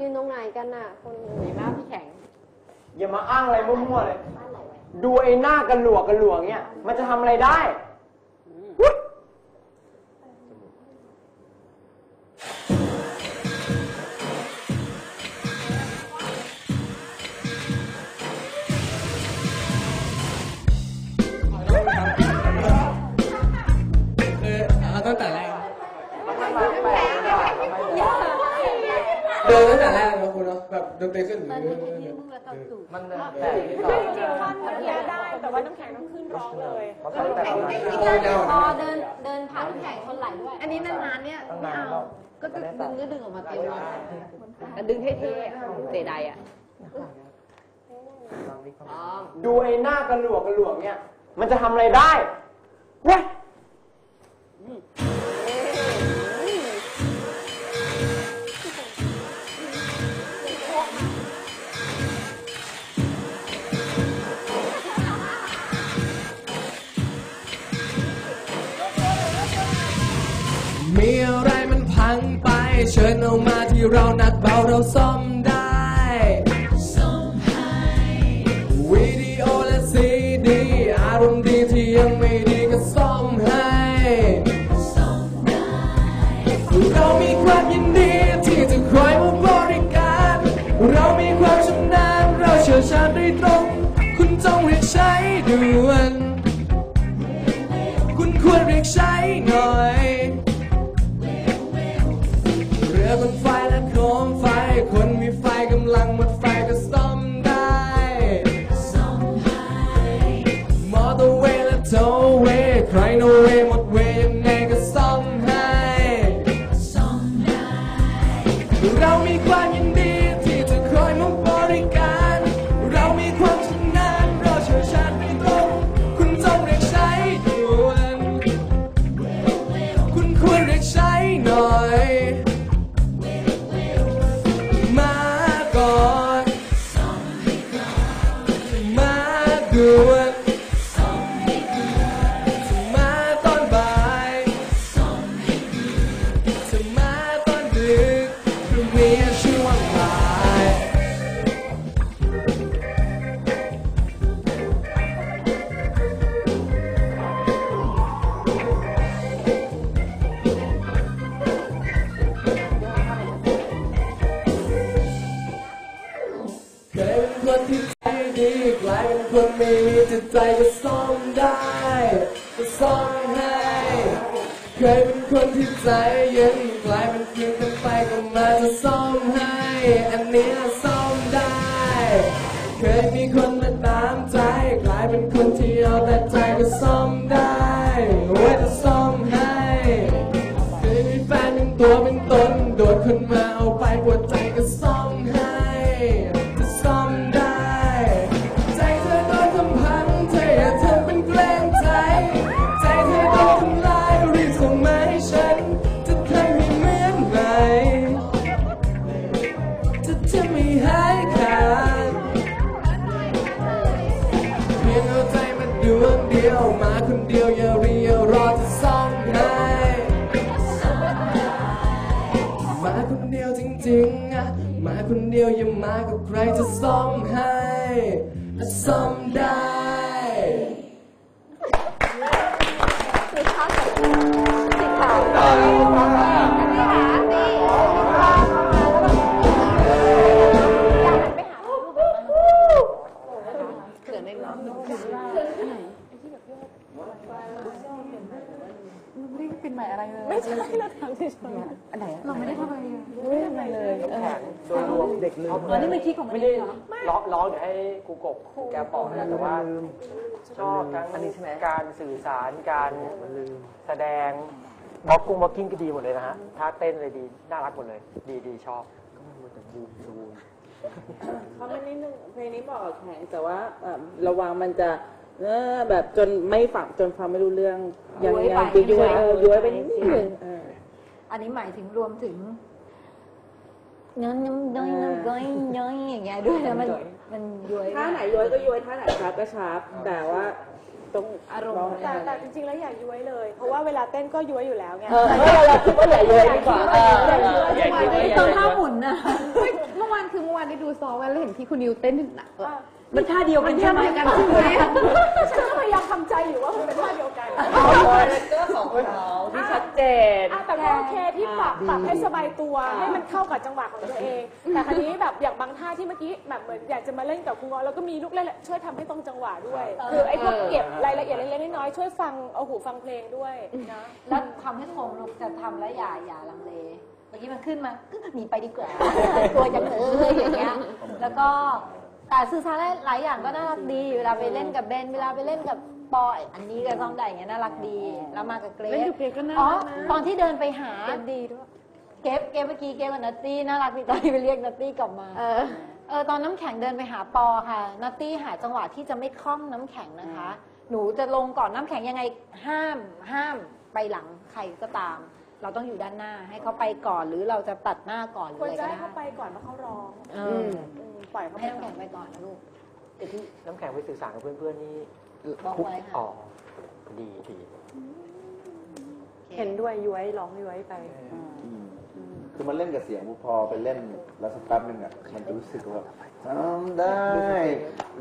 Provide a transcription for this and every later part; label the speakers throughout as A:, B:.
A: ยืนตรงไหนกันน่ะคนไหนบ้างพี่แข็ง
B: อย่ามาอ้างอะไรมั่วๆเลยดูไอ้หน้ากันหลวกกันหลวงเนี่ย มันจะทำอะไรได้อุ๊ย
C: เออเอาตั้งแต่แรกเดินตั้งแต่แรกนะคุณเนาะแบบดนตรีขึ้น
B: มันแต่ที่สอง
D: จริงๆท่อนเนี้ยได้ แต่ว่าน้ำแข็งต้องขึ้นร้องเลย
B: มันตั้งแต่ตอนนั้น
C: โอ้ยเดา
A: พอเดินเดินผ่านพี่แข็งคนไหลด้วย อันนี้นานๆเนี่ยไม่เอา ก็ดึงดึงก็ดึงออกมาเต็มเลยแต่ดึงเท่ๆอะเตะใดอะอ๋อ
B: ดูไอ้หน้ากันหลวกกันหลวงเนี่ย มันจะทำอะไรได้เว้ย
C: เชิญเอามาที่เรานักเบาเราซ่อมได้ซ่อมให้วิดีโอและซีดีอารมณ์ดีที่ยังไม่ดีก็ซ่อมให้ซ่อมได้เรามีความยินดีที่จะคอยมาบริการ เรามีความชำนาญเราเชี่ยวชาญโดยตรง คุณจงเรียกใช้ด่วน คุณควรเรียกใช้หน่อย คนมีไฟกำลังหมดไฟก็ซ่อมได้ซ่อมอเตอร์เวย์และโทเวย์ใครโนเวย์หมดเวย์ยังไงก็ซ่อมให้เรามีความยินดีที่จะคอยมาบริการ เรามีความชำนาญเราเชี่ยวชาญไม่ตรงคุณจงเรียกใช้ด่วนคุณควรเรียกใช้หน่อย ซ่อมได้ก็ซ่อมให้เคยเป็นคนที่ใจเย็นกลายเป็นเพียงกันไปก็มาจะซ่อมให้ อันเนี้ยซ่อมได้ เคยมีคนมาตามใจ กลายเป็นคนที่เอาแต่ใจก็ซ่อมได้ไว้จะซ่อมให้เคยมีแฟนเป็นตัวเป็นตนโดดคนมาเอาไปปวดใจ เดียวอย่ารียรอจะซ่อมให้มาคนเดียวจริงๆอะมาคนเดียวอย่ามากับใครจะซ่อมให้ซ่อมได้
A: เไม่
D: ใช่เราทำเฉย
B: โดยรวมเด็กลืม
A: อ๋อนี่ไม่คิดของมัน
B: ไม่
A: เอ
B: ได้
A: งเหรอ
B: ร้องร้องเดี๋ยวให้ครูกบแกบอกนะแต่ว่าชอบทั้งการสื่อสารการแสดงบล็อกกุ้งบล็อกกิ้งก็ดีหมดเลยนะฮะท่าเต้นเลยดีน่ารักหมดเลย ดีดีชอบ
E: เพราะมันนิดนึงเพลงนี้บอกกับแข็งแต่ว่าเอ่อระวังมันจะ เออแบบจนไม่ฝังจนฟังไม่รู้เรื่องยัง
A: ย้วยไป
E: ยังย้วยเออย้วยไปนิดนึงเออ
A: อันนี้หมายถึงรวมถึงน้ำน้ำด้อยน้ำก้อยย้อยอย่างเงี้ยด้วยนะมันมันย้วย
E: ท่าไหนย้วยก็ย้วยท่าไหนชาร์ปก็ชาร์ปแต่ว่าต้อง
A: อารมณ์
E: ร้ง
D: ๆแต่แต่จริงๆแล้วอย่าย้วยเลย เพราะว่าเวลาเต้นก็ย้วยอยู่แล้วไง
E: เออเราคิดว่าอย่าย้วยดีกว่าเออ
D: อย่าย้วย
A: ตอนท่าหมุนน่ะานคือเมื่อวานได้ดูซ้อมกันแล้วเห็นที่คุณนิวเต้นหนัก
F: มันท่าเดียวกันใช่ไหม
A: กันใช่ไหม
D: ฉันก็พยายามทำใจอยู่ว่ามันเป็นท่าเดียวกัน
E: ก็ของเขาที่ชัดเจน
D: อะแต่ก็โอเคที่ปรับปรับให้สบายตัวให้มันเข้ากับจังหวะของตัวเอง แต่คราวนี้แบบอย่างบางท่าที่เมื่อกี้แบบเหมือนอยากจะมาเล่นกับครูเงาะแล้วก็มีลูกเล่นช่วยทำให้ตรงจังหวะด้วย คือไอ้พวกเก็บรายละเอียดเล็กๆน้อยๆช่วยฟังเอาหูฟังเพลงด้วยนะ
G: แล้วทำให้คงลูกจะทำแล้วอย่าอย่าลังเลเมื่อกี้มันขึ้นมาก็หนีไปดีกว่าตัวจังเลยอย่างเงี้ยแล้วก็ แต่สื่อสารหลายอย่างก็น่ารักดี เวลาไปเล่นกับเบน เวลาไปเล่นกับปอย อันนี้ก็ซ้อมได้อย่างเงี้ยน่ารักดี แล้วมากับเกร
A: เล่น
G: ซ
A: กับเกรซก็น่า
G: อ๋อ
A: รักนะ
G: ตอนที่เดินไปหาดีด้วย เก็บเก็บเมื่อกี้เก็บกับนัตตี้น่ารักดีตอนที่ไปเรียกนัตตี้กลับมา
A: เออ
G: เออตอนน้ำแข็งเดินไปหาปอค่ะ นัตตี้หาจังหวะที่จะไม่คล่อมน้ำแข็งนะคะ หนูจะลงก่อนน้ำแข็งยังไงห้ามห้ามไปหลังใครก็ตาม เราต้องอยู่ด้านหน้า ให้เขาไปก่อนหรือเราจะตัดหน้าก่อนหรือ
D: ควร
G: อะไร
D: จะ
G: ก็
D: ให้
G: ได้
D: เขาไปก่อนเพราะเขาร้อง
G: เออ
D: อืมปล่อยเขาไป
G: ให้น้ำ
D: ก่อ
G: แข็
D: น
G: งไปก่อนนะลูก
B: แต่ที่ น้ำแข็งไปสื่อสารกับเพื่อนๆนี่
G: บอกไว้ค่ะ
B: อ๋อดีดี
F: เห็นด้วยย้วยร้องย้วยไป
H: คือมันเล่นกับเสียงพอไปเล่นแล้วสักแป๊บนึงอะมันจะรู้สึกว่าทำได้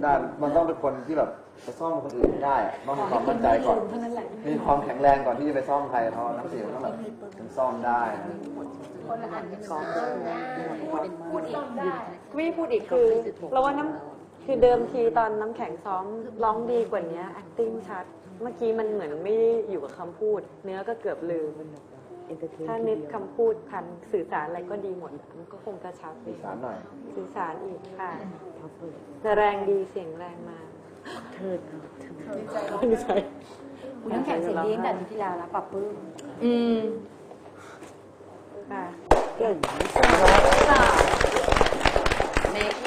H: ได้มันต้องเป็นคนที่แบบ จะซ่อมคนอื่นไม่ได้อะต้องมีความมั่นใจก่อน
G: เท่านั้นแหละ
H: มีความแข็งแรงก่อนที่จะไปซ่อมใครเพราะน้ำเสียงมันต้องแบบมันซ่อมได้นะ
G: คนละอันกันซ้อมได้พูดอีกได้
F: วิพูดอีกคือเราว่าน้ำคือเดิมทีตอนน้ำแข็งซ้อมร้องดีกว่านี้ acting ชัด เมื่อกี้มันเหมือนไม่ได้อยู่กับคำพูด เนื้อก็เกือบลืมถ้านึกคำพูดทันสื่อสารอะไรก็ดีหมดมันก็คงจะชัด
H: สื่อสารหน่อย
F: สื่อสารอีกค่ะแต่แรงดีเสียงแรงมา เทิดดีใจคุณ
G: น้ำแข็งเสียงดีงแต่ปีที่แล้วแล้วปรับปรื้ม
F: อืมค่ะ
G: เก่งมาก